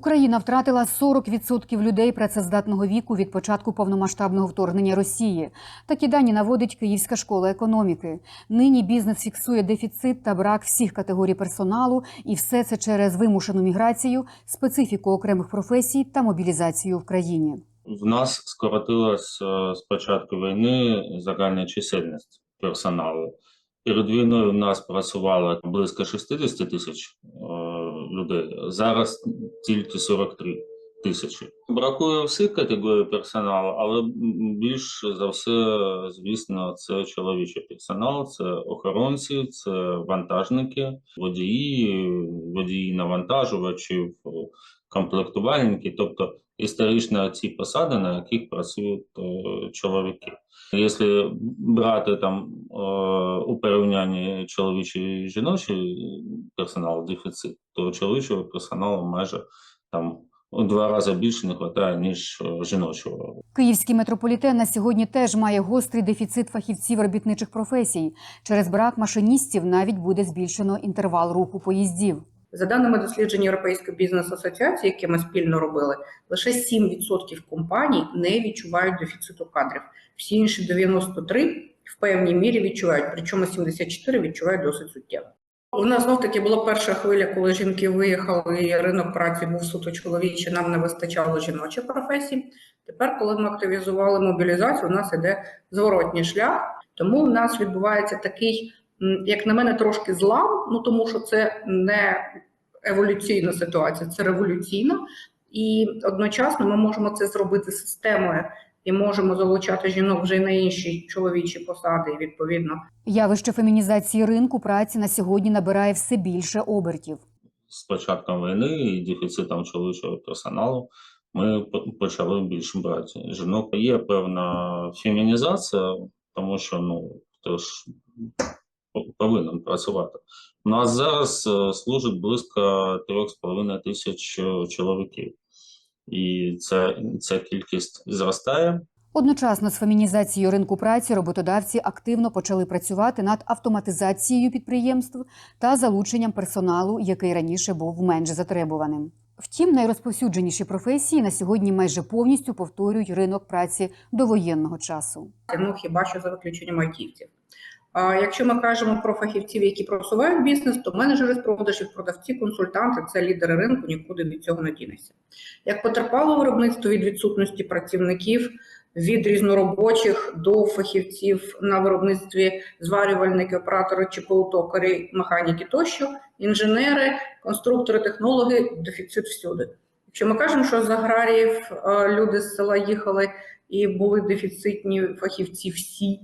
Україна втратила 40% людей працездатного віку від початку повномасштабного вторгнення Росії. Такі дані наводить Київська школа економіки. Нині бізнес фіксує дефіцит та брак всіх категорій персоналу, і все це через вимушену міграцію, специфіку окремих професій та мобілізацію в країні. В нас скоротилась з початку війни загальна чисельність персоналу. Перед війною в нас працювало близько 60 тисяч е, людей. Зараз тільки 43 тисячі. Бракує всіх категорій персоналу, але більш за все, звісно, це чоловічий персонал, це охоронці, це вантажники, водії, водії навантажувачів, комплектувальники, тобто історично ці посади, на яких працюють е, чоловіки. Якщо брати там е, у порівнянні чоловічий і жіночий персонал дефіцит, то чоловічого персоналу майже там у два рази більше не вистачає, ніж е, жіночого. Київський метрополітен на сьогодні теж має гострий дефіцит фахівців робітничих професій. Через брак машиністів навіть буде збільшено інтервал руху поїздів. За даними досліджень Європейської бізнес-асоціації, яке ми спільно робили, лише 7% компаній не відчувають дефіциту кадрів. Всі інші 93 в певній мірі відчувають, причому 74 відчувають досить суттєво. У нас знов таки була перша хвиля, коли жінки виїхали, і ринок праці був суто чоловічий, нам не вистачало жіночих професій. Тепер, коли ми активізували мобілізацію, у нас іде зворотній шлях. Тому в нас відбувається такий, як на мене, трошки злам, ну тому що це не еволюційна ситуація, це революційна. І одночасно ми можемо це зробити системою і можемо залучати жінок вже на інші чоловічі посади. Відповідно Явище фемінізації ринку праці на сьогодні набирає все більше обертів. З початком війни і дефіцитом чоловічого персоналу ми почали більше брати жінок. Є певна фемінізація, тому що ну хто ж по- повинен працювати. У нас зараз е, служить близько 3,5 тисяч е, чоловіків, і це, ця кількість зростає. Одночасно з фемінізацією ринку праці роботодавці активно почали працювати над автоматизацією підприємств та залученням персоналу, який раніше був менш затребуваним. Втім, найрозповсюдженіші професії на сьогодні майже повністю повторюють ринок праці довоєнного часу. ну хіба що за виключенням айтівців. А якщо ми кажемо про фахівців, які просувають бізнес, то менеджери з продажів, продавці, консультанти це лідери ринку, нікуди від цього не дінешся. Як потерпало виробництво від відсутності працівників, від різноробочих до фахівців на виробництві зварювальники, оператори ЧПУ, токарі, механіки тощо, інженери, конструктори, технологи, дефіцит всюди. Якщо ми кажемо, що з аграріїв е, люди з села їхали і були дефіцитні фахівці всі,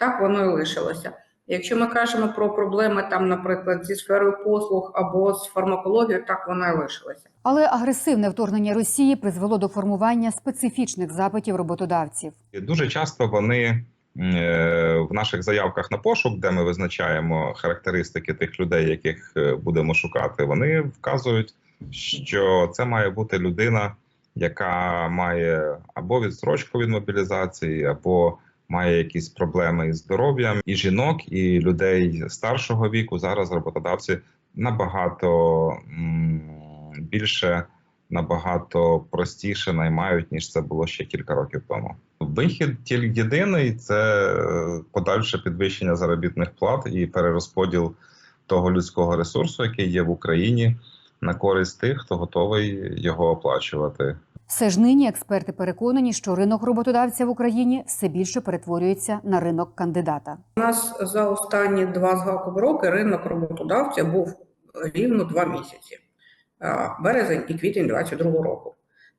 так воно і лишилося. Якщо ми кажемо про проблеми там, наприклад, зі сферою послуг або з фармакологією, так воно і лишилося. Але агресивне вторгнення Росії призвело до формування специфічних запитів роботодавців. Дуже часто вони е, в наших заявках на пошук, де ми визначаємо характеристики тих людей, яких е, будемо шукати, вони вказують, що це має бути людина, яка має або відстрочку від мобілізації, або має якісь проблеми із здоров'ям. І жінок, і людей старшого віку зараз роботодавці набагато більше набагато простіше наймають, ніж це було ще кілька років тому. Вихід тільки єдиний це подальше підвищення заробітних плат і перерозподіл того людського ресурсу, який є в Україні, на користь тих, хто готовий його оплачувати. Все ж нині експерти переконані, що ринок роботодавця в Україні все більше перетворюється на ринок кандидата. У нас за останні два з гаком роки ринок роботодавця був рівно два місяці березень і квітень 2022 року.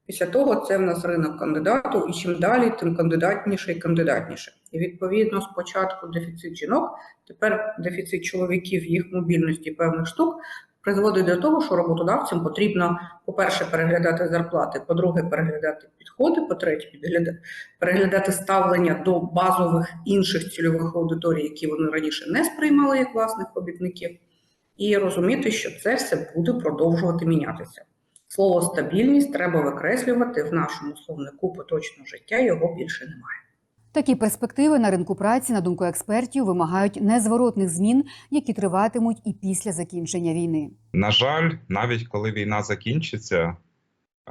Після того це в нас ринок кандидату, і чим далі, тим кандидатніше і кандидатніше. І відповідно спочатку дефіцит жінок, тепер дефіцит чоловіків, їх мобільності певних штук призводить до того, що роботодавцям потрібно, по-перше, переглядати зарплати, по-друге, переглядати підходи, по-третє, переглядати ставлення до базових інших цільових аудиторій, які вони раніше не сприймали як власних робітників, і розуміти, що це все буде продовжувати мінятися. Слово стабільність треба викреслювати в нашому словнику поточного життя, його більше немає. Такі перспективи на ринку праці, на думку експертів, вимагають незворотних змін, які триватимуть і після закінчення війни. На жаль, навіть коли війна закінчиться,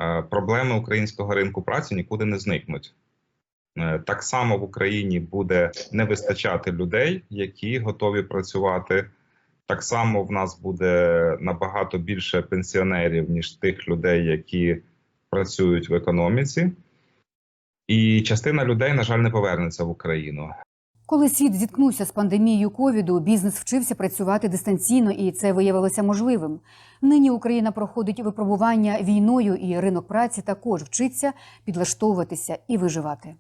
е, проблеми українського ринку праці нікуди не зникнуть. Е, Так само в Україні буде не вистачати людей, які готові працювати. Так само в нас буде набагато більше пенсіонерів, ніж тих людей, які працюють в економіці. І частина людей, на жаль, не повернеться в Україну. Коли світ зіткнувся з пандемією ковіду, бізнес вчився працювати дистанційно, і це виявилося можливим. Нині Україна проходить випробування війною, і ринок праці також вчиться підлаштовуватися і виживати.